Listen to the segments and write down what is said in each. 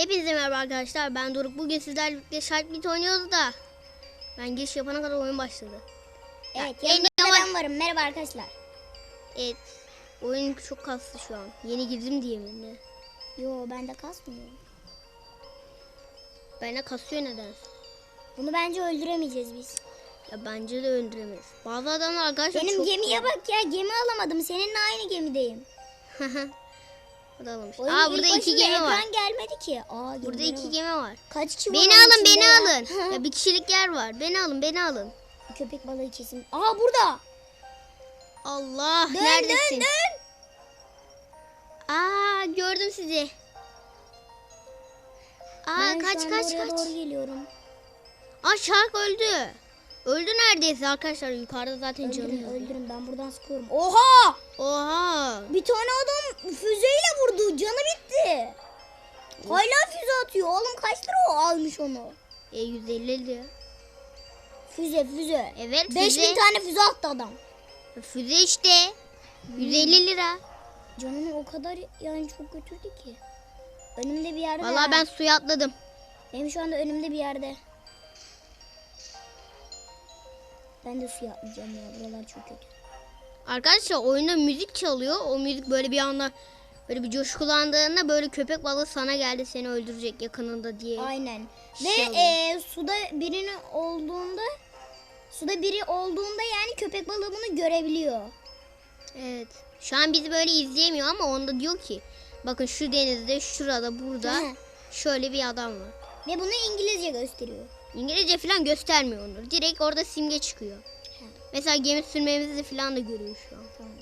Hepinize merhaba arkadaşlar. Ben Doruk. Bugün sizlerle birlikte Shark Beat oynuyoruz da. Ben giriş yapana kadar oyun başladı. Evet Ya, yanımda en da yavaş- ben varım. Merhaba arkadaşlar. Evet. Oyun çok kaslı şu an. Yeni girdim diye mi ne? Yo bende kasmıyor. Bende kasıyor nedense. Bunu bence öldüremeyeceğiz biz. Ya bence de öldüremeyiz. Bazı adamlar arkadaşlar Benim çok... gemiye bak ya gemi alamadım. Seninle aynı gemideyim. O da alınmış. Oyunun Aa burada iki gemi var. ekran gelmedi ki. Aa, Burada iki bak. gemi var. Kaç kişi var Beni onun alın, beni ya? alın. Ya bir kişilik yer var. Beni alın, beni alın. Köpek balığı kesin. Aa burada. Allah, Dön neredesin? dön dön. Aa, gördüm sizi. Aa, ben kaç kaç kaç. doğru geliyorum. Aa Shark öldü. Öldü neredeyse arkadaşlar. Yukarıda zaten canı. Öldürün yazıyor. öldürün ben buradan sıkıyorum. Oha! Oha. Bir tane adam füzeyle vurdu. Canı bitti. Hala füze atıyor. Oğlum kaç lira o almış onu? E 150 diyor. Füze füze. Evet 5000 füze. tane füze attı adam. Füze işte. 150 lira. Canını o kadar yani çok götürdü ki. Önümde bir yerde. Vallahi ben suya atladım. Benim şu anda önümde bir yerde. Ben de suya atlayacağım ya. Buralar çok kötü. Arkadaşlar oyunda müzik çalıyor. O müzik böyle bir anda böyle bir coşkulandığında böyle köpek balığı sana geldi seni öldürecek yakınında diye. Aynen. Şey Ve e, suda birini olduğunda suda biri olduğunda yani köpek balığı bunu görebiliyor. Evet. Şu an bizi böyle izleyemiyor ama onda diyor ki bakın şu denizde şurada burada şöyle bir adam var. Ve bunu İngilizce gösteriyor. İngilizce falan göstermiyor onu. Direkt orada simge çıkıyor. He. Mesela gemi sürmemizi falan da görüyor şu an. Tamam.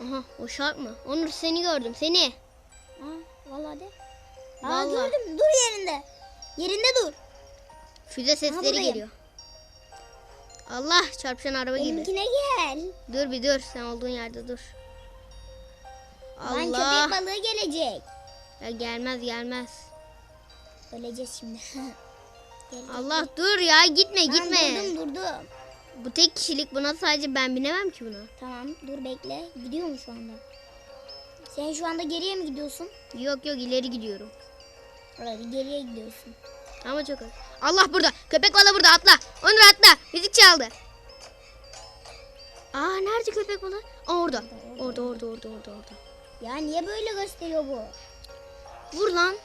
Aha o şark mı? Onur seni gördüm seni. Aa, vallahi de. Aa, Vallahi. gördüm. Dur yerinde. Yerinde dur. Füze sesleri buradayım. geliyor. Allah çarpışan araba gibi. Benimkine gel. Dur bir dur sen olduğun yerde dur. Lan Allah. köpek balığı gelecek. Ya gelmez gelmez. Öleceğiz şimdi. Gel, gel, Allah dur ya gitme gel. Tamam, gitme. Durdum durdum. Bu tek kişilik buna sadece ben binemem ki buna. Tamam dur bekle. Gidiyor mu şu anda? Sen şu anda geriye mi gidiyorsun? Yok yok ileri gidiyorum. Evet geriye gidiyorsun. Ama çok az. Allah burada. Köpek balığı burada atla. Onur atla. Müzik çaldı. Aa nerede köpek balığı? Aa orada. Orada orada orada orada orada. Ya niye böyle gösteriyor bu? Vur lan.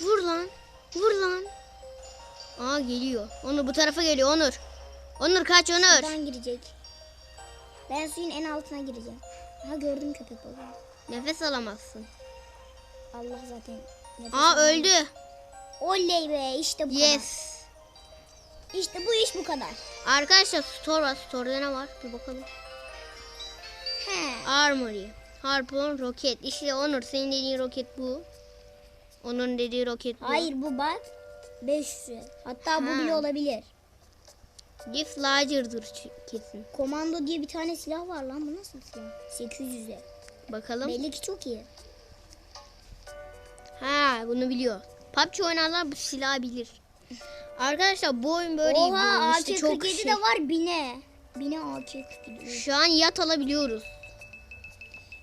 Vur lan. Vur lan. Aa geliyor. Onur bu tarafa geliyor Onur. Onur kaç Onur. Buradan girecek. Ben suyun en altına gireceğim. Ha gördüm köpek balığı. Nefes alamazsın. Allah zaten. nefes Aa almıyor. öldü. Oley be işte bu kadar. Yes. İşte bu iş bu kadar. Arkadaşlar store var. Store'da ne var? Bir bakalım. He. Armory. Harpon roket. İşte Onur senin dediğin roket bu. Onun dediği roket bu. Hayır bu bak. 500. Hatta bu Ha. bile olabilir. Gift larger'dır kesin. Komando diye bir tane silah var lan. Bu nasıl bir silah? 800'e. Bakalım. Belli ki çok iyi. Ha bunu biliyor. PUBG oynarlar bu silahı bilir. Arkadaşlar bu oyun böyle iyi bir Oha oyun. İşte çok AK-47 şey. de var bine. Bine AK-47. Şu an yat alabiliyoruz.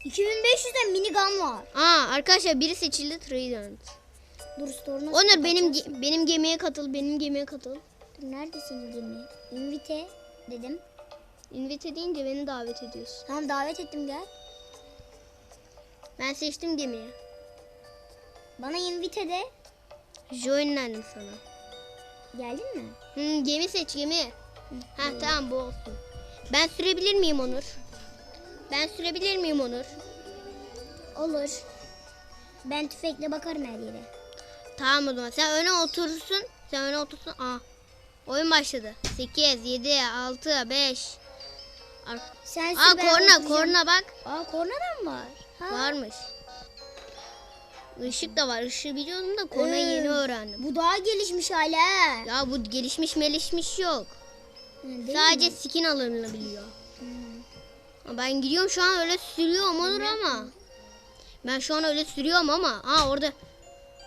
2500'de minigun var. Aa arkadaşlar biri seçildi Trident. Dur store nasıl Onur benim ge- benim gemiye katıl. Benim gemiye katıl. Dur, Nerede senin gemi? Invite dedim. Invite deyince beni davet ediyorsun. Tamam davet ettim gel. Ben seçtim gemiyi. Bana invite de. Joinlendim sana. Geldin mi? Hı, gemi seç gemi. Ha tamam bu olsun. Ben sürebilir miyim Onur? Ben sürebilir miyim Onur? Olur. Ben tüfekle bakarım her yere. Tamam o zaman. Sen öne oturursun. Sen öne otursun. Aa. Oyun başladı. 8, 7, 6, 5. Ar- Sen Aa korna oturacağım. korna bak. Aa korna da mı var? Ha. Varmış. Işık da var. Işığı biliyordum da kornayı yeni Ee, öğrendim. Bu daha gelişmiş hala. Ya bu gelişmiş melişmiş yok. Değil Sadece mi? skin alınabiliyor. Ben gidiyorum şu an öyle sürüyorum olur ama. Ben şu an öyle sürüyorum ama. Aa orada.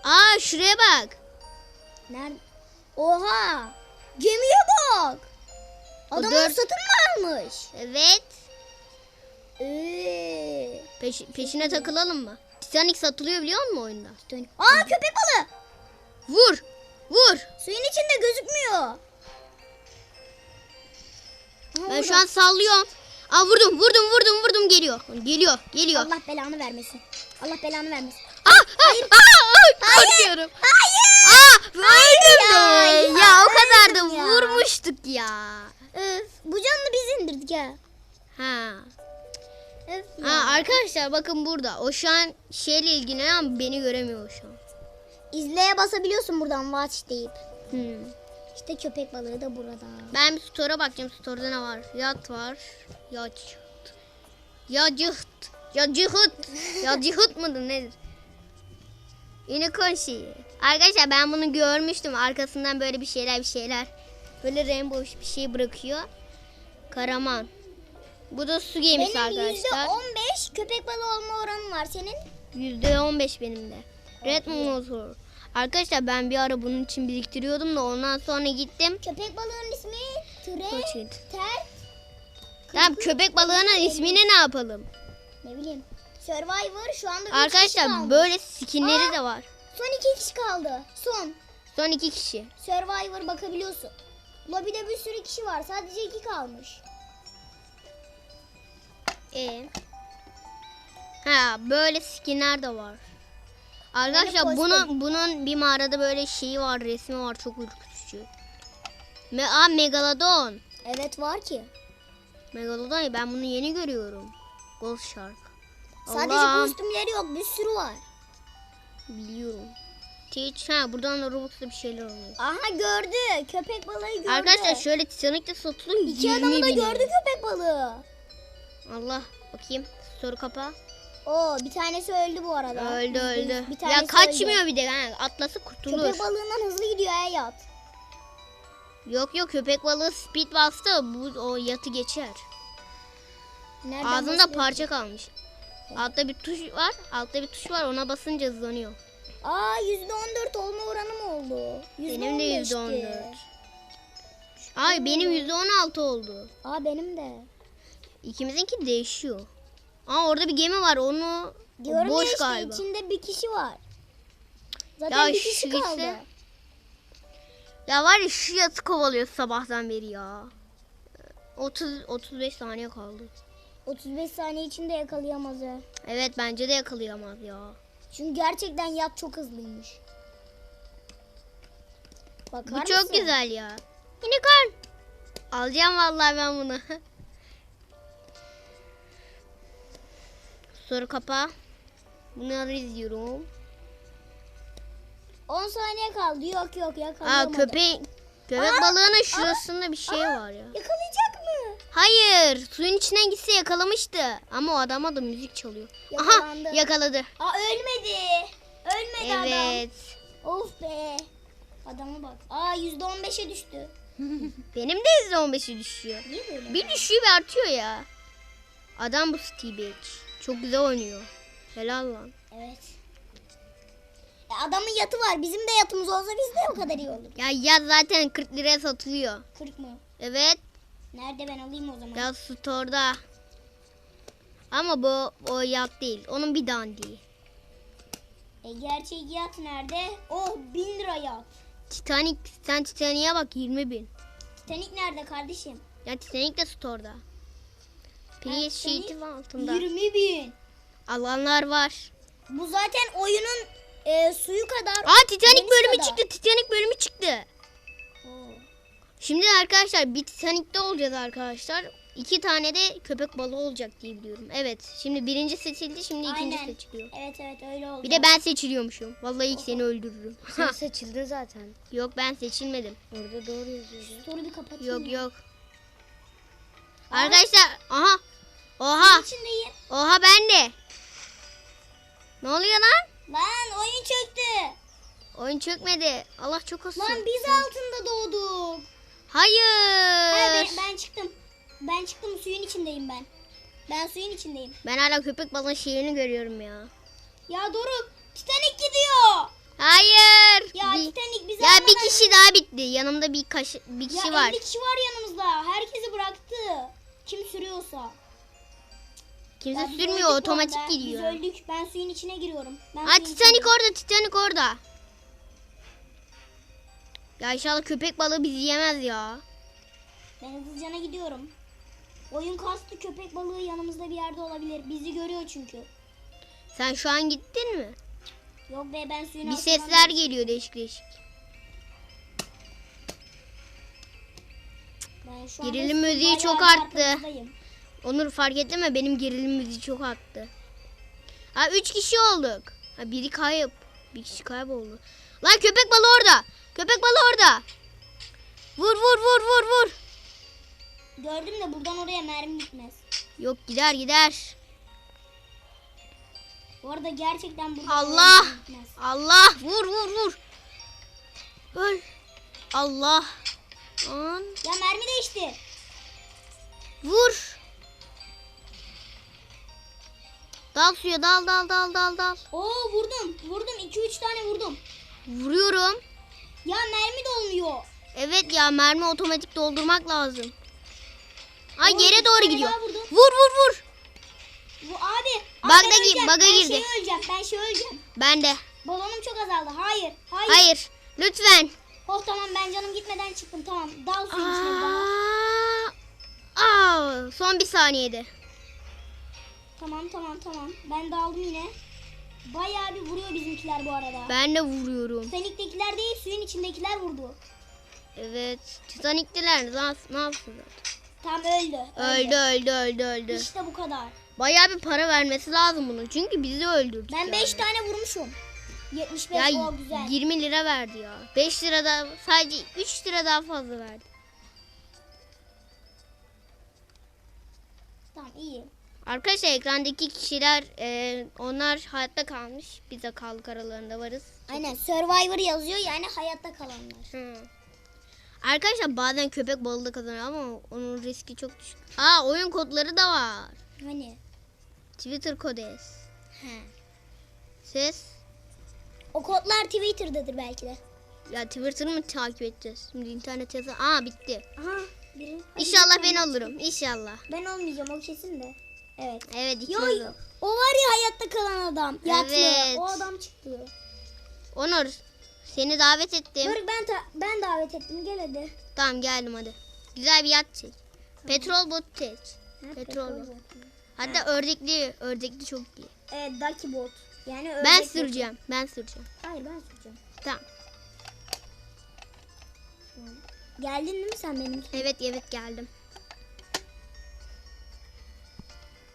Aa şuraya bak. Nerede? Oha! Gemiye bak. Adamın dört- satın mı almış? Evet. Ee, Peş- peşine takılalım mı? Titanic satılıyor biliyor musun oyunda? Titanic. Aa köpek balığı. Vur. Vur. Suyun içinde gözükmüyor. Ben şu an sallıyorum. Aa vurdum vurdum vurdum vurdum geliyor. Geliyor geliyor. Allah belanı vermesin. Allah belanı vermesin. Aa, aa, aa, aa, korkuyorum. Hayır. Aa öldüm ya, be. ya, Ya, o kadar da ya. vurmuştuk ya. Öf, bu canlı biz indirdik ha. Ha. Öf ya. Ha arkadaşlar bakın burada. O şu an şeyle ilgileniyor ama beni göremiyor şu an. İzleye basabiliyorsun buradan watch deyip. Hmm. İşte köpek balığı da burada. Ben bir store'a bakacağım. Store'da ne var? Yat var. Yacıht. Yacıht. Yacıht. Yacıht mıdır nedir? Unicorn şeyi. Arkadaşlar ben bunu görmüştüm. Arkasından böyle bir şeyler bir şeyler. Böyle rainbow bir şey bırakıyor. Karaman. Bu da su gemisi Benim arkadaşlar. on beş köpek balığı olma oranım var senin. Yüzde on beş benim de. Red motor. Arkadaşlar ben bir ara bunun için biriktiriyordum da ondan sonra gittim. Köpek balığının ismi Tre, Koçit. Ter, Tamam köpek balığının ismini ne yapalım? ne bileyim. Survivor şu anda üç kişi Arkadaşlar kaldı. böyle skinleri de var. Son iki kişi kaldı. Son. Son iki kişi. Survivor bakabiliyorsun. Lobide bir sürü kişi var. Sadece iki kalmış. E. Ha böyle skinler de var. Arkadaşlar bunun bunun bir mağarada böyle şeyi var, resmi var çok ürkütücü. Me Aa, Megalodon. Evet var ki. Megalodon ya ben bunu yeni görüyorum. Ghost Shark. Sadece kostümleri yok. Bir sürü var. Biliyorum. Teach ha buradan da Robux'ta bir şeyler oluyor. Aha gördü. Köpek balığı gördü. Arkadaşlar şöyle Titanic'te satılıyor. İki 20 adamı da bin gördü köpek balığı. Allah bakayım. Soru kapa. Oo bir tanesi öldü bu arada. Öldü öldü. Bir tanesi Ya kaçmıyor öldü. bir de. Ha, atlası kurtulur. Köpek balığından hızlı gidiyor ha yat. Yok yok köpek balığı speed bastı. Bu o yatı geçer. Nereden Ağzında parça kalmış. Altta bir tuş var. Altta bir tuş var. Ona basınca hızlanıyor. Aa yüzde on dört olma oranı mı oldu? Yüzde Benim de on yüzde on beşti. dört. Ay benim yüzde on altı oldu. Aa benim de. İkimizinki değişiyor. Aa orada bir gemi var. Onu Diyorum boş ya işte galiba. içinde bir kişi var. Zaten Ya bir kişi kaldı. Ya var ya şu yatı kovalıyor sabahtan beri ya. 30 35 saniye kaldı. 35 saniye içinde yakalayamaz ha. Evet bence de yakalayamaz ya. Çünkü gerçekten yat çok hızlıymış. Bakar Bu çok mısın? güzel ya. Unicorn. Alacağım vallahi ben bunu. Soru kapa. Bunları izliyorum. 10 saniye kaldı. Yok yok Aa yakalayamadı. köpek köpek Aa, balığının şurasında bir şey Aa, var ya. Yakalayacak mı? Hayır, suyun içinden gitse yakalamıştı. Ama o adama da müzik çalıyor. Yakalandı. Aha, yakaladı. Aa ölmedi. Ölmedi adam. Evet. Of be. Adama bak. Aa %15'e düştü. Benim de %15'i düşüyor. Niye böyle? Bir düşüyor bir artıyor ya. Adam bu Steve Çok güzel oynuyor. Helal lan. Evet. Adamın yatı var. Bizim de yatımız olsa biz de o kadar iyi olur. Ya ya zaten 40 liraya satılıyor. 40 mı? Evet. Nerede ben alayım o zaman? Ya store'da. Ama bu o yat değil. Onun bir dandiği. E, gerçek yat nerede? Oh 1000 lira yat. Titanic. Sen Titanic'e bak 20 bin. Titanic nerede kardeşim? Ya Titanic de store'da. Sheet'i var altında. 20 bin. Alanlar var. Bu zaten oyunun e, suyu kadar. Aa Titanic bölümü kadar. çıktı. Titanic bölümü çıktı. Oo. Şimdi arkadaşlar bir Titanic'te olacağız arkadaşlar. İki tane de köpek balığı olacak diye biliyorum. Evet. Şimdi birinci seçildi. Şimdi ikinci Aynen. seçiliyor. Evet evet öyle oldu. Bir de ben seçiliyormuşum. Vallahi ilk seni öldürürüm. Sen seçildin zaten. yok ben seçilmedim. Orada doğru yazıyor. Story bir kapatayım. Yok yok. Arkadaşlar aha. Oha. İçindeyim. Oha ben de. Ne oluyor lan? Lan oyun çöktü. Oyun çökmedi. Allah çok kasıyor. Lan biz altında doğduk. Hayır. Ha, ben, ben çıktım. Ben çıktım suyun içindeyim ben. Ben suyun içindeyim. Ben hala köpek balığı şehrini görüyorum ya. Ya Doruk Titanic gidiyor. Hayır. Ya Bir- Titanic bizi ya bir kişi daha bitti. Yanımda bir kaş bir Ya kişi var. 50 kişi var yanımızda. Herkesi bıraktı. Kim sürüyorsa. Kimse Ya biz sürmüyor bu otomatik arada. gidiyor. Biz öldük. Ben suyun içine giriyorum. Ben suyun Titanic içine- orada Titanic orada. Ya inşallah köpek balığı bizi yemez ya. Ben hızlıcana gidiyorum. Oyun kastı köpek balığı yanımızda bir yerde olabilir. Bizi görüyor çünkü. Sen şu an gittin mi? Yok be ben suyun Bir sesler geçtim. geliyor değişik değişik. Ben şu Gerilim müziği çok arttı. Onur fark etti mi? Benim gerilim müziği çok arttı. Ha üç kişi olduk. Ha biri kayıp. Bir kişi kayboldu. Lan köpek balığı orada. Köpek balığı orada. Vur vur vur vur vur. Gördüm de buradan oraya mermi gitmez. Yok gider gider. Bu arada gerçekten buradan Allah. gitmez. Allah vur vur vur. Öl. Allah. An. Ya mermi değişti. Vur. Dal suya dal dal dal dal dal. Oo vurdum. Vurdum. 2-3 tane vurdum. Vuruyorum. Ya mermi dolmuyor. Evet ya mermi otomatik doldurmak lazım. Ay Oo, yere doğru gidiyor. Vur vur vur. Bu abi. abi Bug'a ben gir- öleceğim. bug'a ben girdi. şey öleceğim. Ben şey öleceğim. Ben de. Balonum çok azaldı. Hayır. Hayır. Hayır. Lütfen. Oh tamam ben canım gitmeden çıktım. Tamam. Dal suyun içine. Aa, Aa, son bir saniyede. Tamam tamam tamam. Ben daldım yine. Bayağı bir vuruyor bizimkiler bu arada. Ben de vuruyorum. Titanik'tekiler değil suyun içindekiler vurdu. Evet. Titanik'tiler. Ne yap- ne yapsınlar? Tam öldü. Öldü öldü öldü öldü. İşte bu kadar. Bayağı bir para vermesi lazım bunun. Çünkü bizi öldürdü. Ben 5 tane vurmuşum. 75 Ya o güzel. 20 lira verdi ya. 5 lira da sadece 3 lira daha fazla verdi. Tamam iyi. Arkadaşlar ekrandaki kişiler e, onlar hayatta kalmış. Biz de kaldık aralarında varız. Aynen Survivor yazıyor yani hayatta kalanlar. Hı. Arkadaşlar bazen köpek balığı da kazanıyor ama onun riski çok düşük. Aa oyun kodları da var. Hani? Twitter kodes. He. Ses. O kodlar Twitter'dadır belki de. Ya Twitter'ı mı takip edeceğiz? Şimdi internet yazı. Aa bitti. Aha biri. İnşallah ben alırım. İnşallah. Ben olmayacağım o kesin de. Evet. Evet iki Yo, o var ya hayatta kalan adam. Yatlı. Evet. O adam çıktı. Onur seni davet ettim. Dur ben ben davet ettim gel hadi. Tamam geldim hadi. Güzel bir yat seç. Petrol bot seç. Ha, Petrol petrol bot. bot. Hatta ördekli, ördekli çok iyi. Evet Ducky bot. Yani Ben ördek süreceğim. Ben süreceğim. Hayır ben süreceğim. Tamam. Geldin değil mi sen benim? Evet evet geldim.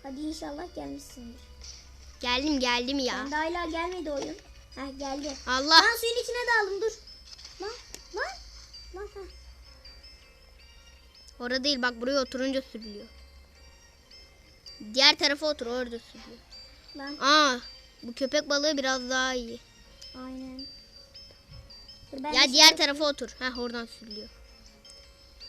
Hadi inşallah gelmişsindir. Geldim geldim ya. Ben de hala gelmedi oyun. Ha geldi. Allah. Lan suyun içine daldım dur. Lan lan. Lan ha. Orada değil bak buraya oturunca sürülüyor. Diğer tarafa otur orada sürülüyor. Lan Aa bu köpek balığı biraz daha iyi. aynen. Dur, ben Ya diğer şu- tarafa otur. Heh oradan sürülüyor.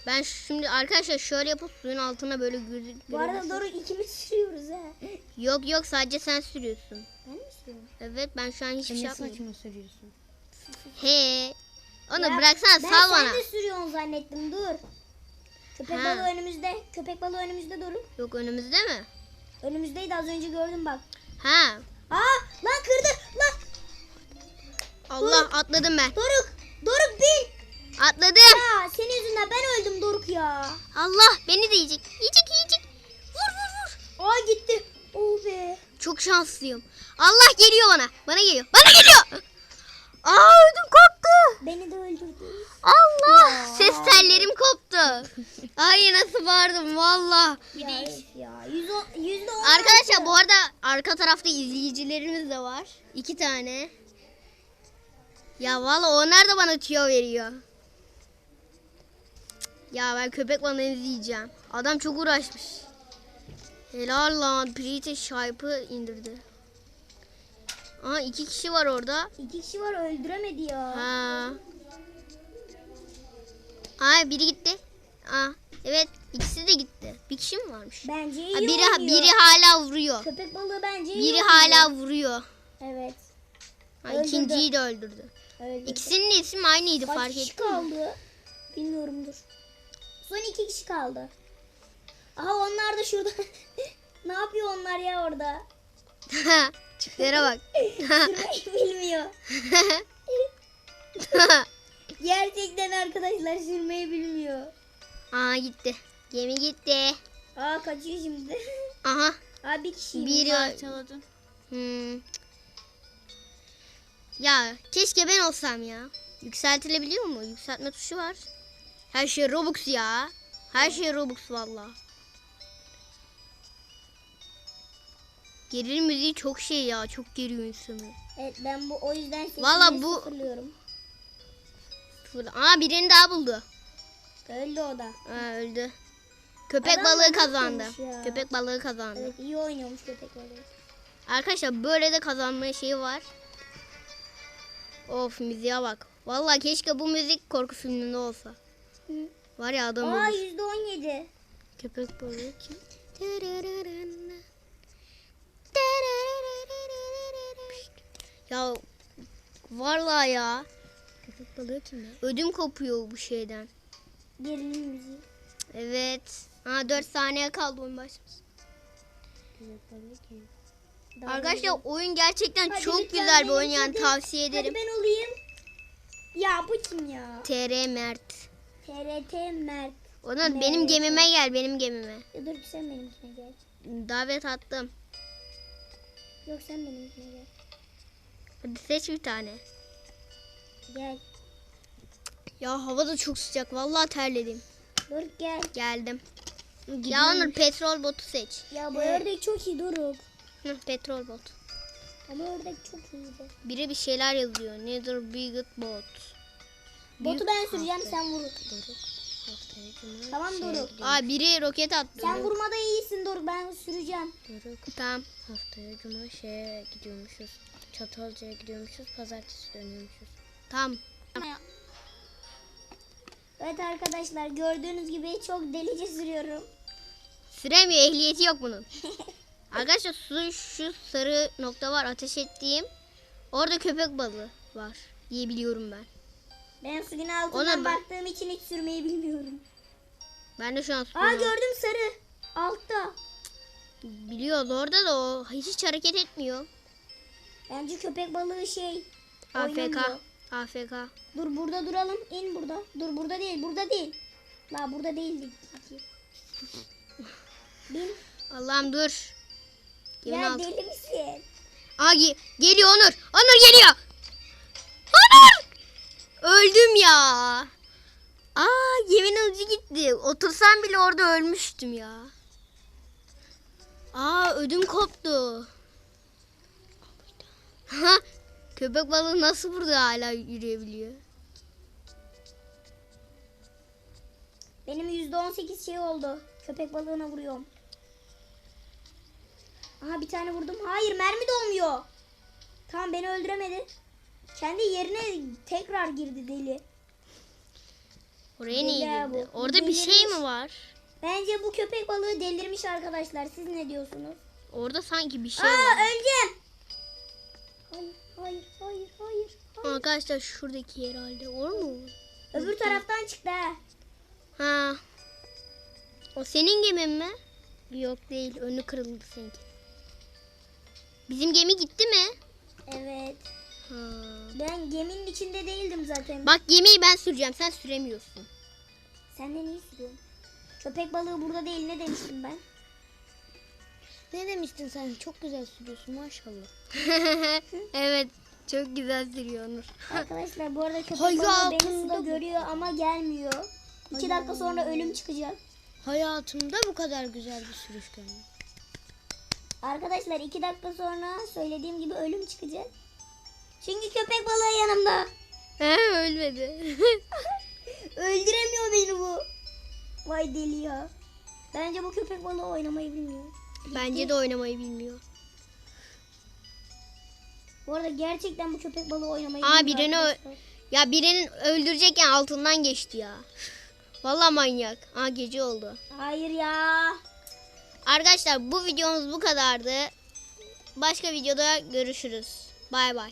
Ben şimdi arkadaşlar şöyle yapıp suyun altına böyle gözük. Bu arada doğru ikimiz sürüyoruz ha. Yok yok sadece sen sürüyorsun. Ben mi sürüyorum? Evet ben şu an hiçbir şey yapmıyorum. saçma söylüyorsun? He. Onu Ya, bıraksana ben sal sen bana. de sürüyorsun zannettim dur. Köpek Ha. balığı önümüzde. Köpek balığı önümüzde Doruk. Yok önümüzde mi? Önümüzdeydi az önce gördüm bak. Ha. Aa lan kırdı lan. Allah atladım ben. Doruk. Doruk bin. Atladım. Ya senin yüzünden ben öldüm Doruk ya. Allah beni de yiyecek. Yiyecek yiyecek. Vur vur vur. Aa gitti. Oh be. Çok şanslıyım. Allah geliyor bana. Bana geliyor. Bana geliyor. Aa ödüm koptu. Beni de öldürdü. Allah. Ya. Ses tellerim koptu. Ay nasıl bağırdım valla. Arkadaşlar bu arada arka tarafta izleyicilerimiz de var. İki tane. Ya valla onlar da bana tüyo veriyor. Ya ben köpek balığını izleyeceğim. Adam çok uğraşmış. Helal lan. British Sharp'ı indirdi. Aa iki kişi var orada. İki kişi var öldüremedi ya. Ha. Aa biri gitti. Aa evet ikisi de gitti. Bir kişi mi varmış? Bence iyi Ha, biri oynuyor. biri hala vuruyor. Köpek balığı bence iyi Biri oynuyor. hala vuruyor. Evet. Ha, Öldürdü. ikinciyi de öldürdü. Öldürdü. İkisinin de ismi aynıydı Kaç fark ettin mi? kaldı? Bilmiyorum dur. Son iki kişi kaldı. Aha onlar da şurada. Ne yapıyor onlar ya orada? Çiftlere bak. Bilmiyor. Gerçekten arkadaşlar sürmeyi bilmiyor. Aa gitti. Gemi gitti. Aa kaçıyor şimdi. Aha. Aa bir kişi. Bir Parçaladım. Hmm. Ya keşke ben olsam ya. Yükseltilebiliyor mu? Yükseltme tuşu var. Her şey Robux ya. Her şey Robux valla. Gerilim müziği çok şey ya. Çok geriyor insanı. Evet ben bu o yüzden Valla bu- sıfırlıyorum. Aa birini daha buldu. Öldü o da. Aa, öldü. Köpek Adam balığı kazandı. Köpek balığı kazandı. Evet iyi oynuyormuş köpek balığı. Arkadaşlar böyle de kazanma şeyi var. Of müziğe bak. Vallahi keşke bu müzik korku filminde olsa. Var ya adam Aa yüzde on yedi. Köpek balığı kim? Ya vallahi ya. Köpek balığı kim ya? Ödüm kopuyor bu şeyden. Gerilim müziği. Evet. Ha 4 saniye kaldı oyun başlasın. Köpek balığı kim? Daha Arkadaşlar oyun gerçekten Hadi çok lütfen güzel bir oyun yani hadi. tavsiye Hadi ederim. ben olayım. Ya bu kim ya? TR Mert. TRT Mert. Onur benim gemime gel benim gemime. Ya dur sen benimkine gel. Davet attım. Yok sen benimkine gel. Hadi seç bir tane. Gel. Ya hava da çok sıcak. Vallahi terledim. Dur gel. Geldim. Ya Onur petrol botu seç. Ya bu Ee. ördek çok iyi Doruk. Hı, petrol bot. Ama ördek çok iyiydi. Biri bir şeyler yazıyor. Neither bigot bot. Botu ben süreceğim sen vur. Tamam Doruk. gidiyorum. Aa biri roket attı. Sen vurmada iyisin Doruk ben süreceğim. Doruk. Tamam. Haftaya cuma şeye gidiyormuşuz. Çatalca'ya gidiyormuşuz. Pazartesi dönüyormuşuz. Tamam. Evet arkadaşlar gördüğünüz gibi çok delice sürüyorum. Süremiyor. Ehliyeti yok bunun. Arkadaşlar su şu sarı nokta var ateş ettiğim. Orada köpek balığı var diye biliyorum ben. Ben suyun altından ben- baktığım için hiç sürmeyi bilmiyorum. Ben de şu an Aa gördüm sarı. Altta. biliyoruz orada da o hiç hareket etmiyor. Bence köpek balığı şey. AFK. oynamıyor. AFK. Dur burada duralım. İn burada. Dur burada değil. Burada değil. La burada değildi. Bin. Allah'ım dur. Yemin Ya altı- deli misin? Aa ge- geliyor Onur. Onur geliyor. Öldüm ya. Aa yemin ucu gitti. Otursam bile orada ölmüştüm ya. Aa ödüm koptu. Ha, köpek balığı nasıl burada hala yürüyebiliyor? Benim yüzde on sekiz şey oldu. Köpek balığına vuruyorum. Aha bir tane vurdum. Hayır mermi dolmuyor. Tamam beni öldüremedi. Kendi yerine tekrar girdi deli. Oraya niye Deli girdi? bu. Orada bir şey Delirmiş. mi var? Bence bu köpek balığı delirmiş arkadaşlar. Siz ne diyorsunuz? Orada sanki bir şey Aa var. öleceğim. Hayır hayır hayır hayır. hayır. Arkadaşlar şuradaki herhalde. O mu? Öbür taraftan çıktı ha. Ha. O senin gemin mi? Yok değil. Önü kırıldı seninki. Bizim gemi gitti mi? Evet. Ha. Ben geminin içinde değildim zaten. Bak gemiyi ben süreceğim. Sen süremiyorsun. Senden iyi sürüyorum. Köpek balığı burada değil ne demiştim ben? Ne demiştin sen? Çok güzel sürüyorsun maşallah. evet. Çok güzel sürüyor Onur. Arkadaşlar bu arada köpek Hayır, balığı beni suda görüyor ama gelmiyor. İki dakika sonra ölüm çıkacak. Hayatımda bu kadar güzel bir sürüş görmedim. Arkadaşlar iki dakika sonra söylediğim gibi ölüm çıkacak. Çünkü köpek balığı yanımda. He ölmedi. Öldüremiyor beni bu. Vay deli ya. Bence bu köpek balığı oynamayı bilmiyor. Bence de oynamayı bilmiyor. Bu arada gerçekten bu köpek balığı oynamayı Aa, bilmiyor birini ö-. Ya birinin öldürecekken altından geçti ya. Vallahi manyak. Aa gece oldu. Hayır ya. Arkadaşlar bu videomuz bu kadardı. Başka videoda görüşürüz. Bay bay.